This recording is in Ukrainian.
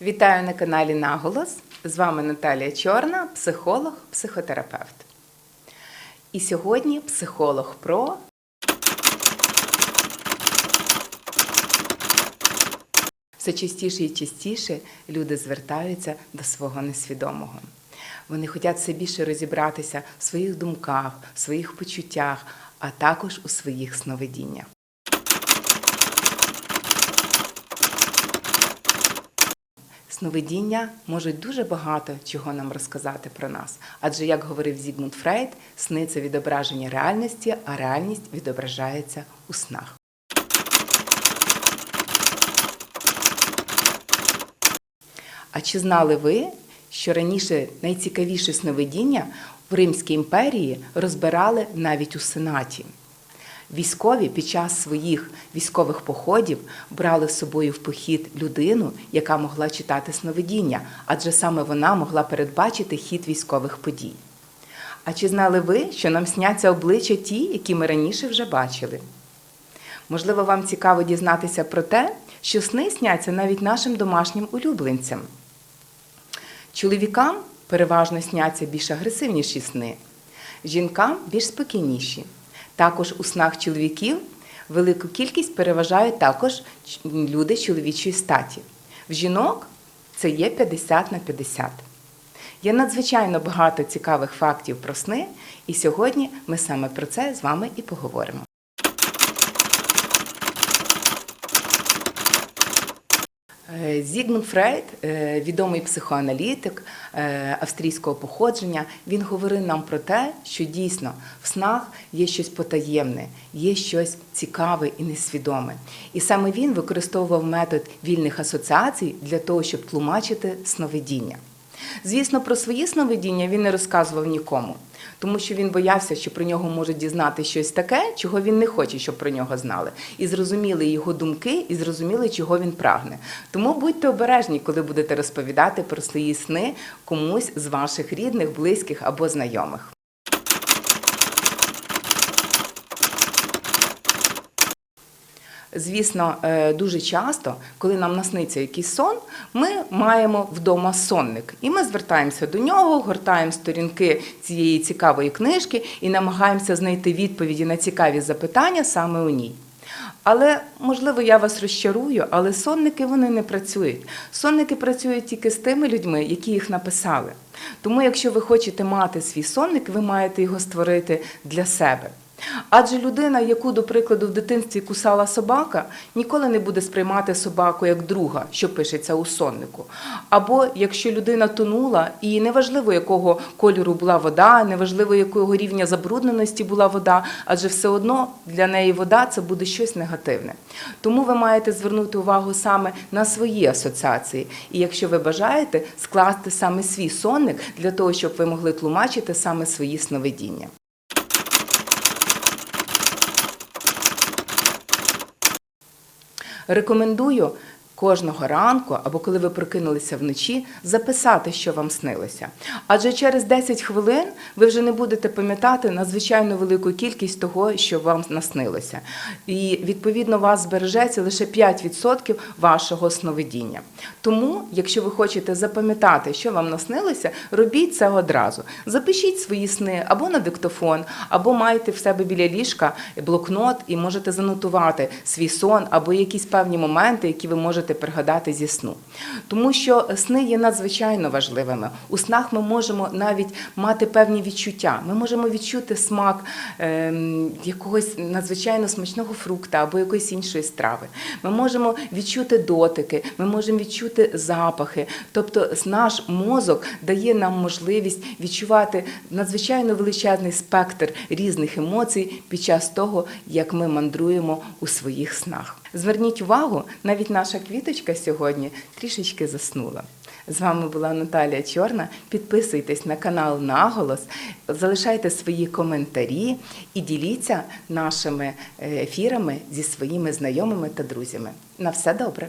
Вітаю на каналі Наголос. З вами Наталія Чорна, психолог, психотерапевт. І сьогодні психолог про все частіше і частіше люди звертаються до свого несвідомого. Вони хочуть все більше розібратися в своїх думках, в своїх почуттях, а також у своїх сновидіннях. Сновидіння можуть дуже багато чого нам розказати про нас. Адже, як говорив Зігмунд Фрейд, сни це відображення реальності, а реальність відображається у снах. А чи знали ви, що раніше найцікавіші сновидіння в Римській імперії розбирали навіть у Сенаті? Військові під час своїх військових походів брали з собою в похід людину, яка могла читати сновидіння, адже саме вона могла передбачити хід військових подій. А чи знали ви, що нам сняться обличчя ті, які ми раніше вже бачили? Можливо, вам цікаво дізнатися про те, що сни сняться навіть нашим домашнім улюбленцям. Чоловікам переважно сняться більш агресивніші сни, жінкам більш спокійніші. Також у снах чоловіків велику кількість переважають також люди чоловічої статі. В жінок це є 50 на 50. Є надзвичайно багато цікавих фактів про сни, і сьогодні ми саме про це з вами і поговоримо. Зігмунд Фрейд, е, відомий психоаналітик е, австрійського походження, він говорив нам про те, що дійсно в снах є щось потаємне, є щось цікаве і несвідоме. І саме він використовував метод вільних асоціацій для того, щоб тлумачити сновидіння. Звісно, про свої сновидіння він не розказував нікому, тому що він боявся, що про нього можуть дізнати щось таке, чого він не хоче, щоб про нього знали. І зрозуміли його думки, і зрозуміли, чого він прагне. Тому будьте обережні, коли будете розповідати про свої сни комусь з ваших рідних, близьких або знайомих. Звісно, е, дуже часто, коли нам насниться якийсь сон, ми маємо вдома сонник, і ми звертаємося до нього, гортаємо сторінки цієї цікавої книжки і намагаємося знайти відповіді на цікаві запитання саме у ній. Але можливо я вас розчарую, але сонники вони не працюють. Сонники працюють тільки з тими людьми, які їх написали. Тому, якщо ви хочете мати свій сонник, ви маєте його створити для себе. Адже людина, яку, до прикладу, в дитинстві кусала собака, ніколи не буде сприймати собаку як друга, що пишеться у соннику. Або якщо людина тонула, і неважливо, якого кольору була вода, неважливо, якого рівня забрудненості була вода, адже все одно для неї вода це буде щось негативне. Тому ви маєте звернути увагу саме на свої асоціації. І якщо ви бажаєте, скласти саме свій сонник для того, щоб ви могли тлумачити саме свої сновидіння. Рекомендую кожного ранку, або коли ви прокинулися вночі, записати, що вам снилося. Адже через 10 хвилин ви вже не будете пам'ятати надзвичайно велику кількість того, що вам наснилося. І відповідно вас збережеться лише 5% вашого сновидіння. Тому, якщо ви хочете запам'ятати, що вам наснилося, робіть це одразу. Запишіть свої сни або на диктофон, або майте в себе біля ліжка блокнот і можете занотувати свій сон або якісь певні моменти, які ви можете пригадати зі сну. Тому що сни є надзвичайно важливими. У снах ми можемо навіть мати певні відчуття. Ми можемо відчути смак ем, якогось надзвичайно смачного фрукта або якоїсь іншої страви. Ми можемо відчути дотики, ми можемо відчути запахи. Тобто наш мозок дає нам можливість відчувати надзвичайно величезний спектр різних емоцій під час того, як ми мандруємо у своїх снах. Зверніть увагу, навіть наша квіточка сьогодні трішечки заснула. З вами була Наталія Чорна. Підписуйтесь на канал Наголос, залишайте свої коментарі і діліться нашими ефірами зі своїми знайомими та друзями. На все добре!